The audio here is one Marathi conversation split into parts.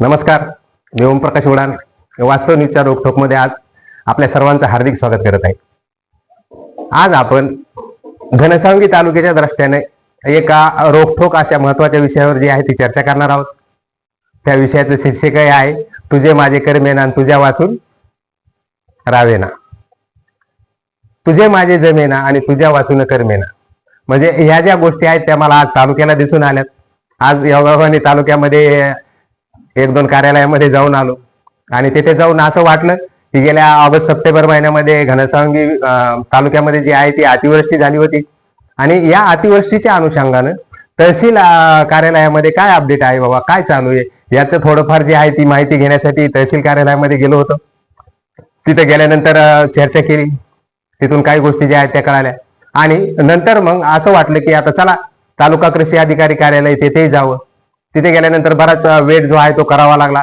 नमस्कार मी ओमप्रकाश उडान. वास्तव न्यूजच्या रोखोकमध्ये आज आपल्या सर्वांचं हार्दिक स्वागत करत आहे. आज आपण घनसावंगी तालुक्याच्या दृष्ट्याने एका रोखोक अशा महत्त्वाच्या विषयावर जी आहे ती चर्चा करणार आहोत. त्या विषयाचं शीर्षक आहे तुझे माझे करमेना आणि तुझ्या वाचून रावेना. तुझे माझे जमेना आणि तुझ्या वाचून करमेना. म्हणजे ह्या ज्या गोष्टी आहेत त्या मला आज तालुक्याला दिसून आल्यात. आज योगावानी तालुक्यामध्ये एक दोन कार्यालयामध्ये जाऊन आलो. आणि तिथे जाऊन असं वाटलं की गेल्या ऑगस्ट सप्टेंबर महिन्यामध्ये घनसावंगी तालुक्यामध्ये जी आहे ती अतिवृष्टी झाली होती. आणि या अतिवृष्टीच्या अनुषंगानं तहसील कार्यालयामध्ये काय अपडेट आहे बाबा? काय चालू आहे? याचं थोडंफार जे आहे ती माहिती घेण्यासाठी तहसील कार्यालयामध्ये गेलो होतो. तिथे गेल्यानंतर चर्चा केली. तिथून काही गोष्टी ज्या आहेत त्या कळाल्या. आणि नंतर मग असं वाटलं की आता चला तालुका कृषी अधिकारी कार्यालय तेथेही जावं. तिथे गेल्यानंतर बराच वेळ जो आहे तो करावा लागला.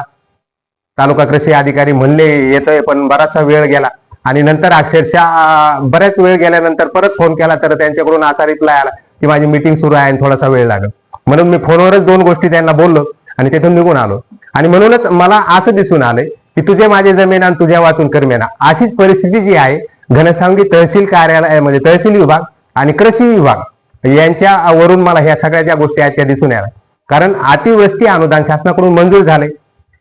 तालुका कृषी अधिकारी म्हणले येतोय पण बराचसा वेळ गेला. आणि नंतर अक्षरशः बऱ्याच वेळ गेल्यानंतर परत फोन केला तर त्यांच्याकडून असा रिप्लाय आला की माझी मीटिंग सुरू आहे आणि थोडासा वेळ लागेल. म्हणून मी फोनवरच दोन गोष्टी त्यांना बोललो आणि तिथून निघून आलो. आणि म्हणूनच मला असं दिसून आलंय की तुझे माझे जमीन आणि तुझ्या वाचून करमेना. अशीच परिस्थिती जी आहे घनसावंगी तहसील कार्यालयामध्ये म्हणजे तहसील विभाग आणि कृषी विभाग यांच्या वरून मला ह्या सगळ्या ज्या गोष्टी आहेत त्या दिसून याव्या कारण अतिवृष्टी अनुदान शासनाकडून मंजूर झाले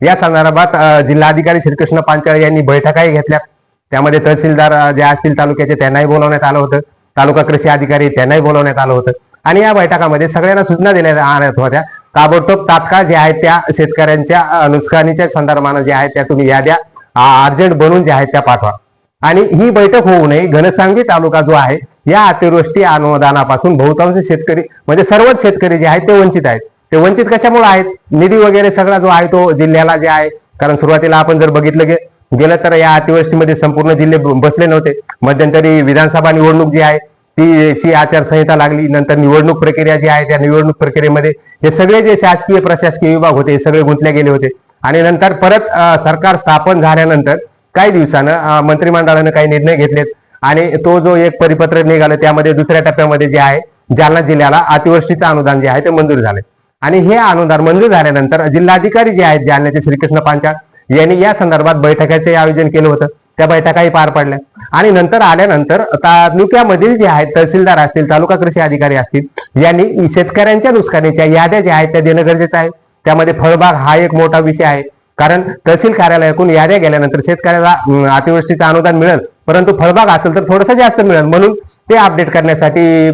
या संदर्भात जिल्हाधिकारी श्रीकृष्ण पांचाळ यांनी बैठकाही घेतल्या. त्यामध्ये तहसीलदार जे असतील तालुक्याचे त्यांनाही बोलवण्यात आलं होतं. तालुका कृषी अधिकारी त्यांनाही बोलवण्यात आलं होतं. आणि या बैठकामध्ये सगळ्यांना सूचना देण्यात आल्यात होत्या. ताबडतोब तात्काळ जे आहेत त्या शेतकऱ्यांच्या नुकसानीच्या संदर्भानं जे आहेत त्या तुम्ही याद्या. अर्जंट बनवून ज्या आहेत त्या पाठवा. आणि ही बैठक होऊ नये. घनसांगी तालुका जो आहे या अतिवृष्टी अनुदानापासून बहुतांश शेतकरी म्हणजे सर्वच शेतकरी जे आहेत ते वंचित आहेत. ते वंचित कशामुळे आहेत? निधी वगैरे सगळा जो आहे तो जिल्ह्याला जे आहे कारण सुरुवातीला आपण जर बघितलं गे गेलं तर या अतिवृष्टीमध्ये संपूर्ण जिल्हे बसले नव्हते. मध्यंतरी विधानसभा निवडणूक जी आहे ती ची आचारसंहिता लागली. नंतर निवडणूक प्रक्रिया जी आहे त्या निवडणूक प्रक्रियेमध्ये हे सगळे जे शासकीय प्रशासकीय विभाग होते हे सगळे गुंतले गेले होते. आणि नंतर परत सरकार स्थापन झाल्यानंतर काही दिवसानं मंत्रिमंडळानं काही निर्णय घेतलेत. आणि तो जो एक परिपत्र निघालं त्यामध्ये दुसऱ्या टप्प्यामध्ये जे आहे जालना जिल्ह्याला अतिवृष्टीचं अनुदान जे आहे ते मंजूर झाले आणि हे अनुदान मंजूर झाल्यानंतर जिल्हाधिकारी जे आहेत जालन्याचे श्रीकृष्ण पांचाळ यांनी या संदर्भात बैठकाचे आयोजन केलं होतं. त्या बैठकाही पार पडल्या. आणि नंतर आल्यानंतर तालुक्यामधील जे आहेत तहसीलदार असतील तालुका कृषी अधिकारी असतील यांनी शेतकऱ्यांच्या नुकसानीच्या याद्या ज्या आहेत त्या देणं गरजेचं आहे. त्यामध्ये फळबाग हा एक मोठा विषय आहे. कारण तहसील कार्यालयातून याद्या गेल्यानंतर शेतकऱ्याला अतिवृष्टीचं अनुदान मिळेल. परंतु फळबाग असेल तर थोडंसं जास्त मिळेल. म्हणून ते अपडेट करण्यासाठी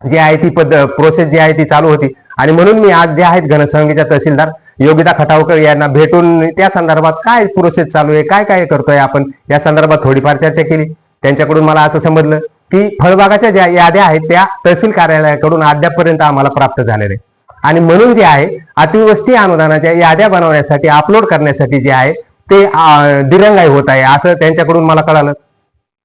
जी आहे ती पद प्रोसेस जी आहे ती चालू होती. आणि म्हणून मी आज जे आहेत घनसंघीच्या तहसीलदार योगिता खटावकर यांना भेटून त्या संदर्भात काय प्रोसेस चालू आहे काय काय करतोय आपण या संदर्भात थोडीफार चर्चा केली. त्यांच्याकडून मला असं समजलं की फळबागाच्या ज्या याद्या आहेत त्या तहसील कार्यालयाकडून अद्यापपर्यंत आम्हाला प्राप्त झालेल्या आहे आणि म्हणून जे आहे अतिवृष्टी अनुदानाच्या याद्या बनवण्यासाठी अपलोड करण्यासाठी जे आहे ते दिरंगाई होत आहे असं त्यांच्याकडून मला कळालं.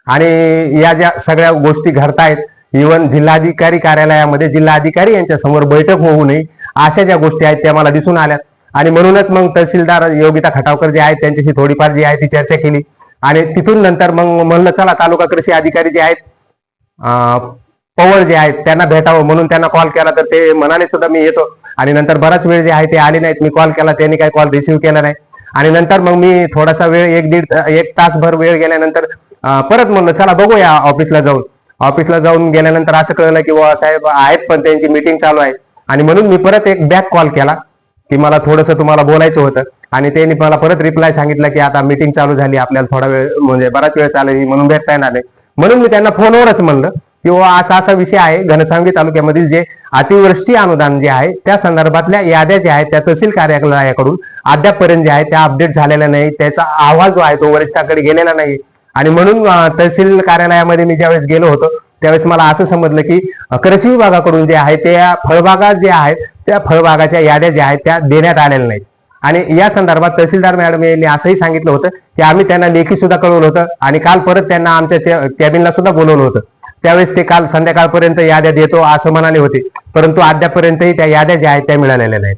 आणि या ज्या सगळ्या गोष्टी घडतायत इव्हन जिल्हाधिकारी कार्यालयामध्ये जिल्हाधिकारी यांच्या समोर बैठक होऊ नये अशा ज्या गोष्टी आहेत त्या मला दिसून आल्या आणि म्हणूनच मग तहसीलदार योगिता खटावकर जे आहेत त्यांच्याशी थोडीफार जी आहे ती चर्चा केली. आणि तिथून नंतर मग म्हणलं चला तालुका कृषी अधिकारी जे आहेत अं, पवार जे आहेत त्यांना भेटावं. म्हणून त्यांना कॉल केला तर ते म्हणाले सुद्धा मी येतो. आणि नंतर बराच वेळ जे आहे ते आले नाहीत. मी कॉल केला त्यांनी काही कॉल रिसिव्ह केला नाही. आणि नंतर मग मी थोडासा वेळ एक दीड एक तासभर वेळ गेल्यानंतर परत म्हणलं चला बघूया ऑफिसला जाऊन. ऑफिसला जाऊन गेल्यानंतर असं कळलं की बुवा साहेब आहेत पण त्यांची मीटिंग चालू आहे. आणि म्हणून मी परत एक बॅक कॉल केला की मला थोडंसं तुम्हाला बोलायचं होतं. आणि त्यांनी मला परत रिप्लाय सांगितलं की आता मीटिंग चालू झाली आपल्याला थोडा वेळ म्हणजे बराच वेळ चालेल म्हणून भेटता येणार नाही. म्हणून मी त्यांना फोनवरच म्हणलं की बुवा असा असा विषय आहे घनसावंगी तालुक्यामधील जे अतिवृष्टी अनुदान जे आहे त्या संदर्भातल्या याद्या ज्या आहेत त्या तहसील कार्यालयाकडून अद्यापपर्यंत जे आहे त्या अपडेट झालेल्या नाही. त्याचा आवाज जो आहे तो वरिष्ठाकडे गेलेला नाही. आणि म्हणून तहसील कार्यालयामध्ये मी ज्यावेळेस गेलो होतो त्यावेळेस मला असं समजलं की कृषी विभागाकडून जे आहे त्या फळबागा जे आहेत त्या फळबागाच्या याद्या ज्या आहेत त्या देण्यात आलेल्या नाहीत. आणि या संदर्भात तहसीलदार मॅडम यांनी असंही सांगितलं होतं की आम्ही त्यांना लेखी सुद्धा कळवलं होतं आणि काल परत त्यांना आमच्या कॅबिनला सुद्धा बोलवलं होतं. त्यावेळेस ते काल संध्याकाळपर्यंत याद्या देतो असं म्हणाले होते परंतु अद्यापर्यंतही त्या याद्या ज्या आहेत त्या मिळालेल्या नाहीत.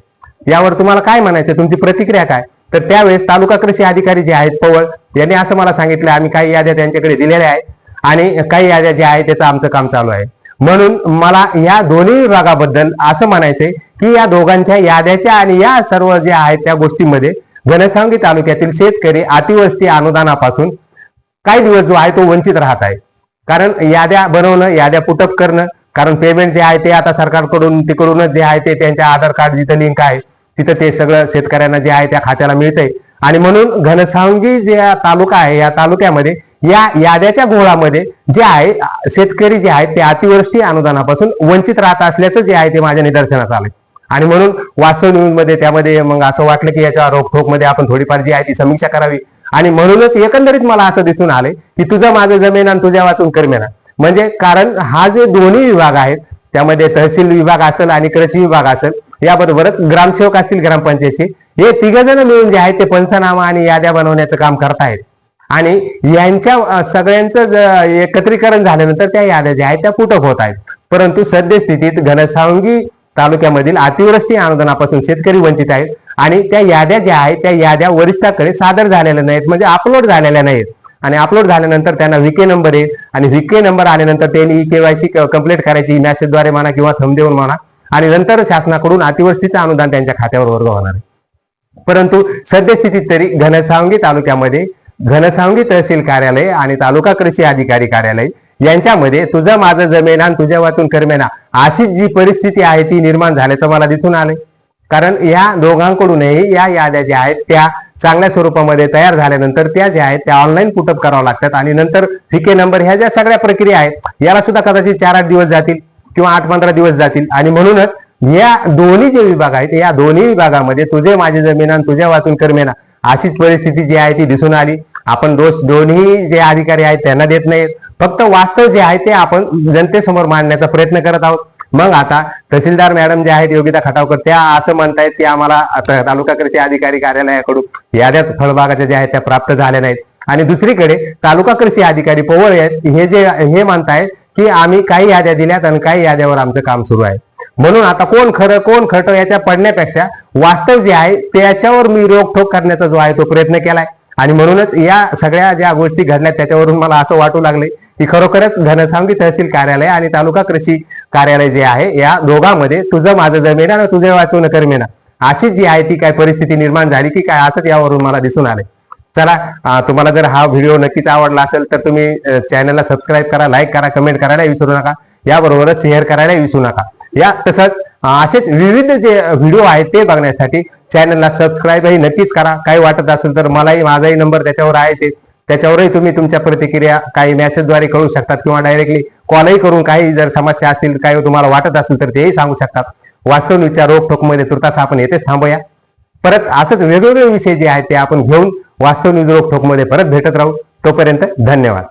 यावर तुम्हाला काय म्हणायचं तुमची प्रतिक्रिया काय? तर त्यावेळेस तालुका कृषी अधिकारी जे आहेत पवळ यांनी असं मला सांगितलं आम्ही काही याद्या त्यांच्याकडे दिलेल्या आहेत आणि काही याद्या ज्या आहेत त्याचं आमचं काम चालू आहे. म्हणून मला या दोन्ही विभागाबद्दल असं म्हणायचंय की या दोघांच्या याद्याच्या आणि या सर्व ज्या आहेत त्या गोष्टींमध्ये घनसावंगी तालुक्यातील शेतकरी अतिवस्ती अनुदानापासून काही दिवस जो आहे तो वंचित राहत आहे. कारण याद्या बनवणं याद्या पुटअप करणं कारण पेमेंट जे आहे ते आता सरकारकडून तिकडूनच जे आहे ते त्यांच्या आधार कार्ड जिथं लिंक आहे तिथं ते सगळं शेतकऱ्यांना जे आहे त्या खात्याला मिळतंय. आणि म्हणून घनसावंगी जे तालुका आहे या तालुक्यामध्ये या याद्याच्या घोळामध्ये जे आहे शेतकरी जे आहेत ते अतिवृष्टी अनुदानापासून वंचित राहत असल्याचं जे आहे ते माझ्या निदर्शनास आलं आणि म्हणून वास्तव न्यूजमध्ये त्यामध्ये मग असं वाटलं की याच्या रोखोकमध्ये आपण थोडीफार जी आहे ती समीक्षा करावी. आणि म्हणूनच एकंदरीत मला असं दिसून आले की तुझं माझं जमीन आणि तुझ्या वाचून करमेना. म्हणजे कारण हा जे दोन्ही विभाग आहेत त्यामध्ये तहसील विभाग असेल आणि कृषी विभाग असेल याबरोबरच ग्रामसेवक असतील ग्रामपंचायतचे हे तिघजण मिळून जे आहेत ते पंचनामा आणि याद्या बनवण्याचं काम करतायत. आणि यांच्या सगळ्यांचं एकत्रीकरण झाल्यानंतर त्या याद्या ज्या आहेत त्या फुटक होत आहेत परंतु सद्यस्थितीत घनसावंगी तालुक्यामधील अतिवृष्टी अनुदानापासून शेतकरी वंचित आहेत. आणि त्या याद्या ज्या आहेत त्या याद्या वरिष्ठाकडे सादर झालेल्या नाहीत म्हणजे अपलोड झालेल्या नाहीत. आणि अपलोड झाल्यानंतर त्यांना विके नंबर येईल आणि विके नंबर आल्यानंतर त्यांनी केवायसी कंप्लीट करायची e मेसेजद्वारे म्हणा किंवा थंब देऊन म्हणा. आणि नंतर शासनाकडून अतिवृष्टीचं अनुदान त्यांच्या खात्यावर वर्ग होणार आहे. परंतु सद्यस्थितीत तरी घनसावंगी तालुक्यामध्ये घनसावंगी तहसील कार्यालय आणि तालुका कृषी अधिकारी कार्यालय यांच्यामध्ये तुझं माझं जमेना आणि तुझ्या वाचून करमेना अशी जी परिस्थिती आहे ती निर्माण झाल्याचं मला दिसून आलंय. कारण या दोघांकडूनही या याद्या ज्या आहेत त्या चांगल्या स्वरूपामध्ये तयार झाल्यानंतर त्या ज्या आहेत त्या ऑनलाईन पुटअप कराव्या लागतात आणि नंतर फिके नंबर ह्या ज्या सगळ्या प्रक्रिया आहेत याला सुद्धा कदाचित चार आठ दिवस जातील किंवा आठ पंधरा दिवस जातील. आणि म्हणूनच या दोन्ही जे विभाग आहेत या दोन्ही विभागामध्ये तुझे माझे जमीन आणि तुझ्या वाचून करमेना अशीच परिस्थिती जी आहे ती दिसून आली. आपण दोष दोन्ही जे अधिकारी आहेत त्यांना देत नाहीत. फक्त वास्तव जे आहे ते आपण जनतेसमोर मांडण्याचा प्रयत्न करत आहोत. मग आता तहसीलदार मॅडम जे आहेत योगिता खटावकर त्या असं म्हणतायत की आम्हाला आता तालुका कृषी अधिकारी कार्यालयाकडून याद्याच फळबागाच्या ज्या आहेत त्या प्राप्त झाल्या नाहीत. आणि दुसरीकडे तालुका कृषी अधिकारी पवार आहेत हे जे हे मानतायत की आम्ही काही याद्या दिल्यात आणि काही याद्यावर आमचं काम सुरू आहे. म्हणून आता कोण खरं कोण खरं याच्या पडण्यापेक्षा वास्तव जे आहे त्याच्यावर मी रोखोक करण्याचा जो आहे तो प्रयत्न केलाय. आणि म्हणूनच या सगळ्या ज्या गोष्टी घडल्या त्याच्यावरून मला असं वाटू लागले की खरोखरच घनसावंगी तहसील कार्यालय आणि तालुका कृषी कार्यालय जे आहे या दोघांमध्ये तुझं माझं जमेना आणि तुझं वाचून करमेना अशी जी आहे ती काय परिस्थिती निर्माण झाली की काय असंच यावरून मला दिसून आले चला तुम्हाला जर हा व्हिडिओ नक्कीच आवडला असेल तर तुम्ही चॅनलला सबस्क्राईब करा लाईक करा कमेंट करायला विसरू नका. याबरोबरच शेअर करायला विसरू नका. या तसंच असेच विविध जे व्हिडिओ आहेत ते बघण्यासाठी चॅनलला सबस्क्राईबही नक्कीच करा. काही वाटत असेल तर मलाही माझाही नंबर त्याच्यावर आहे. त्याच्यावरही तुम्ही तुमच्या प्रतिक्रिया काही मेसेजद्वारे कळू शकतात किंवा डायरेक्टली कॉलही करून काही जर समस्या असतील काही तुम्हाला वाटत असेल तर तेही सांगू शकतात. वास्तव विचार रोखोकमध्ये तुर्तास आपण येथेच थांबूया. परत असंच वेगवेगळे विषय जे आहेत ते आपण घेऊन वास्तव निरोग ठोकमध्ये परत भेटत राहू. तोपर्यंत धन्यवाद.